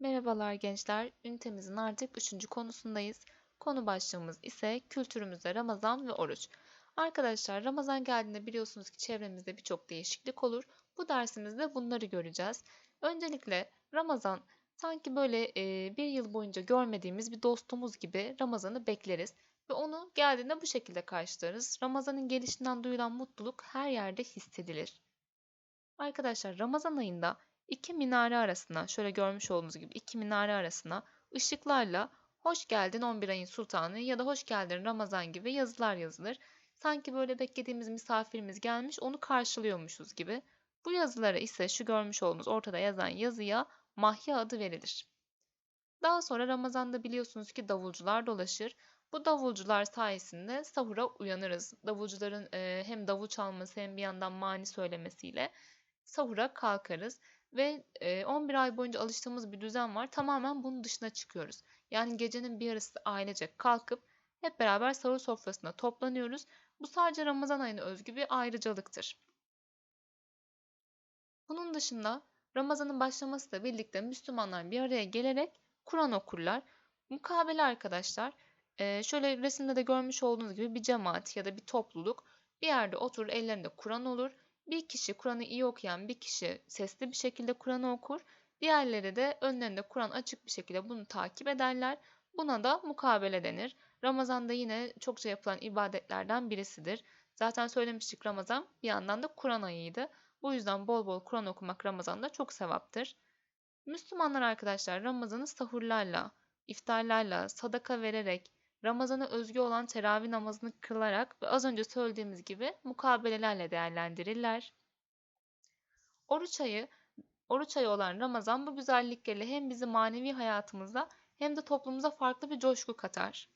Merhabalar gençler, ünitemizin artık üçüncü konusundayız. Konu başlığımız ise kültürümüzde Ramazan ve oruç. Arkadaşlar Ramazan geldiğinde biliyorsunuz ki çevremizde birçok değişiklik olur. Bu dersimizde bunları göreceğiz. Öncelikle Ramazan sanki böyle e, bir yıl boyunca görmediğimiz bir dostumuz gibi Ramazan'ı bekleriz. Ve onu geldiğinde bu şekilde karşılarız. Ramazan'ın gelişinden duyulan mutluluk her yerde hissedilir. Arkadaşlar Ramazan ayında iki minare arasına, şöyle görmüş olduğunuz gibi iki minare arasına ışıklarla "Hoş geldin 11 ayın sultanı" ya da "Hoş geldin Ramazan" gibi yazılar yazılır. Sanki böyle beklediğimiz misafirimiz gelmiş, onu karşılıyormuşuz gibi. Bu yazılara ise şu görmüş olduğunuz ortada yazan yazıya mahya adı verilir. Daha sonra Ramazan'da biliyorsunuz ki davulcular dolaşır. Bu davulcular sayesinde sahura uyanırız. Davulcuların hem davul çalması hem bir yandan mani söylemesiyle sahura kalkarız ve 11 ay boyunca alıştığımız bir düzen var. Tamamen bunun dışına çıkıyoruz. Yani gecenin bir yarısı ailecek kalkıp hep beraber sahur sofrasına toplanıyoruz. Bu sadece Ramazan ayına özgü bir ayrıcalıktır. Bunun dışında Ramazan'ın başlamasıyla birlikte Müslümanlar bir araya gelerek Kur'an okurlar. Mukabele arkadaşlar şöyle resimde de görmüş olduğunuz gibi bir cemaat ya da bir topluluk bir yerde oturur ellerinde Kur'an olur bir kişi Kur'an'ı iyi okuyan bir kişi sesli bir şekilde Kur'an'ı okur. Diğerleri de önlerinde Kur'an açık bir şekilde bunu takip ederler. Buna da mukabele denir. Ramazan'da yine çokça yapılan ibadetlerden birisidir. Zaten söylemiştik Ramazan bir yandan da Kur'an ayıydı. Bu yüzden bol bol Kur'an okumak Ramazan'da çok sevaptır. Müslümanlar arkadaşlar Ramazan'ı sahurlarla, iftarlarla, sadaka vererek, Ramazana özgü olan teravih namazını kılarak ve az önce söylediğimiz gibi mukabelelerle değerlendirirler. Oruç ayı, oruç ayı olan Ramazan bu güzellikleriyle hem bizim manevi hayatımızda hem de toplumumuza farklı bir coşku katar.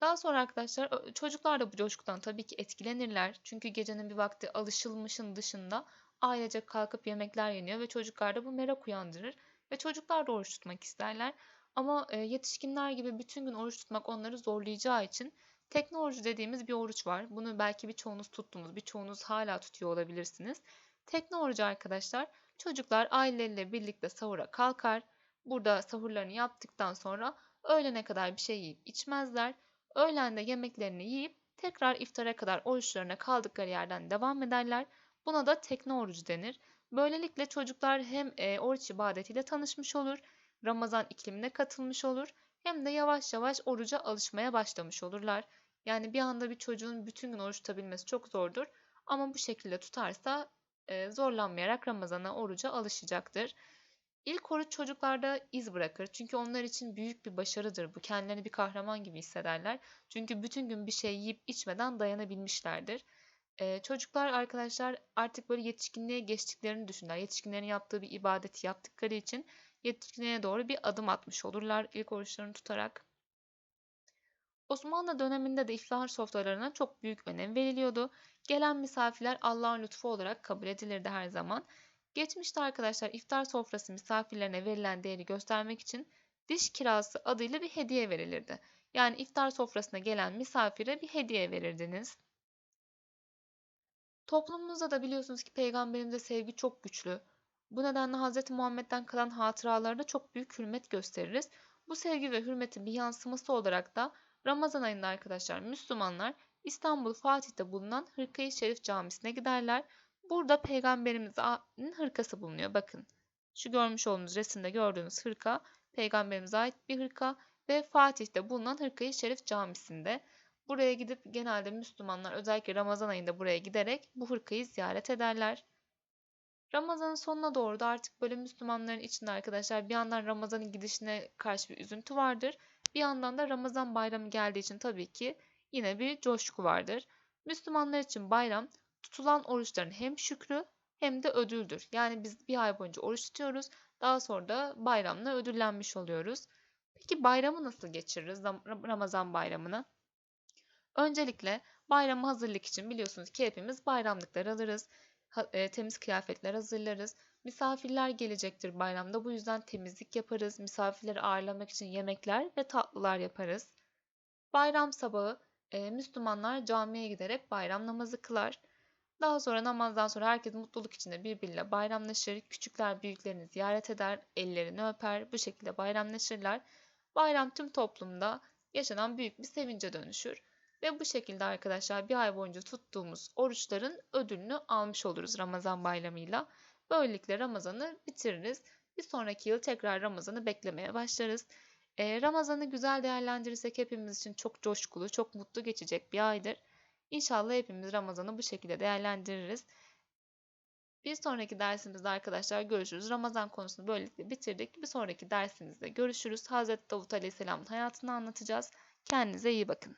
Daha sonra arkadaşlar çocuklar da bu coşkudan tabii ki etkilenirler. Çünkü gecenin bir vakti alışılmışın dışında ailecek kalkıp yemekler yeniyor ve çocuklarda bu merak uyandırır ve çocuklar da oruç tutmak isterler. Ama yetişkinler gibi bütün gün oruç tutmak onları zorlayacağı için tekne dediğimiz bir oruç var. Bunu belki birçoğunuz tuttunuz, birçoğunuz hala tutuyor olabilirsiniz. Tekne arkadaşlar çocuklar aileleriyle birlikte sahura kalkar. Burada sahurlarını yaptıktan sonra öğlene kadar bir şey yiyip içmezler. Öğlende yemeklerini yiyip tekrar iftara kadar oruçlarına kaldıkları yerden devam ederler. Buna da tekne orucu denir. Böylelikle çocuklar hem oruç ibadetiyle tanışmış olur Ramazan iklimine katılmış olur hem de yavaş yavaş oruca alışmaya başlamış olurlar. Yani bir anda bir çocuğun bütün gün oruç tutabilmesi çok zordur ama bu şekilde tutarsa e, zorlanmayarak Ramazan'a oruca alışacaktır. İlk oruç çocuklarda iz bırakır. Çünkü onlar için büyük bir başarıdır bu. Kendilerini bir kahraman gibi hissederler. Çünkü bütün gün bir şey yiyip içmeden dayanabilmişlerdir. Ee, çocuklar arkadaşlar artık böyle yetişkinliğe geçtiklerini düşünürler. Yetişkinlerin yaptığı bir ibadeti yaptıkları için yetişkinliğe doğru bir adım atmış olurlar ilk oruçlarını tutarak. Osmanlı döneminde de iftar sofralarına çok büyük önem veriliyordu. Gelen misafirler Allah'ın lütfu olarak kabul edilirdi her zaman. Geçmişte arkadaşlar iftar sofrası misafirlerine verilen değeri göstermek için diş kirası adıyla bir hediye verilirdi. Yani iftar sofrasına gelen misafire bir hediye verirdiniz. Toplumumuzda da biliyorsunuz ki peygamberimize sevgi çok güçlü. Bu nedenle Hz. Muhammed'den kalan hatıralarına çok büyük hürmet gösteririz. Bu sevgi ve hürmetin bir yansıması olarak da Ramazan ayında arkadaşlar Müslümanlar İstanbul Fatih'te bulunan Hırkayı Şerif Camisi'ne giderler. Burada Peygamberimizin hırkası bulunuyor. Bakın şu görmüş olduğunuz resimde gördüğünüz hırka Peygamberimize ait bir hırka ve Fatih'te bulunan Hırkayı Şerif Camisi'nde. Buraya gidip genelde Müslümanlar özellikle Ramazan ayında buraya giderek bu hırkayı ziyaret ederler. Ramazanın sonuna doğru da artık böyle Müslümanların içinde arkadaşlar bir yandan Ramazan'ın gidişine karşı bir üzüntü vardır. Bir yandan da Ramazan bayramı geldiği için tabii ki yine bir coşku vardır. Müslümanlar için bayram tutulan oruçların hem şükrü hem de ödüldür. Yani biz bir ay boyunca oruç tutuyoruz. Daha sonra da bayramla ödüllenmiş oluyoruz. Peki bayramı nasıl geçiririz Ramazan bayramını? Öncelikle bayramı hazırlık için biliyorsunuz ki hepimiz bayramlıklar alırız temiz kıyafetler hazırlarız. Misafirler gelecektir bayramda. Bu yüzden temizlik yaparız. Misafirleri ağırlamak için yemekler ve tatlılar yaparız. Bayram sabahı e, Müslümanlar camiye giderek bayram namazı kılar. Daha sonra namazdan sonra herkes mutluluk içinde birbiriyle bayramlaşır. Küçükler büyüklerini ziyaret eder, ellerini öper. Bu şekilde bayramlaşırlar. Bayram tüm toplumda yaşanan büyük bir sevince dönüşür. Ve bu şekilde arkadaşlar bir ay boyunca tuttuğumuz oruçların ödülünü almış oluruz Ramazan bayramıyla. Böylelikle Ramazan'ı bitiririz. Bir sonraki yıl tekrar Ramazan'ı beklemeye başlarız. Ee, Ramazan'ı güzel değerlendirirsek hepimiz için çok coşkulu, çok mutlu geçecek bir aydır. İnşallah hepimiz Ramazan'ı bu şekilde değerlendiririz. Bir sonraki dersimizde arkadaşlar görüşürüz. Ramazan konusunu böylelikle bitirdik. Bir sonraki dersimizde görüşürüz. Hazreti Davut Aleyhisselam'ın hayatını anlatacağız. Kendinize iyi bakın.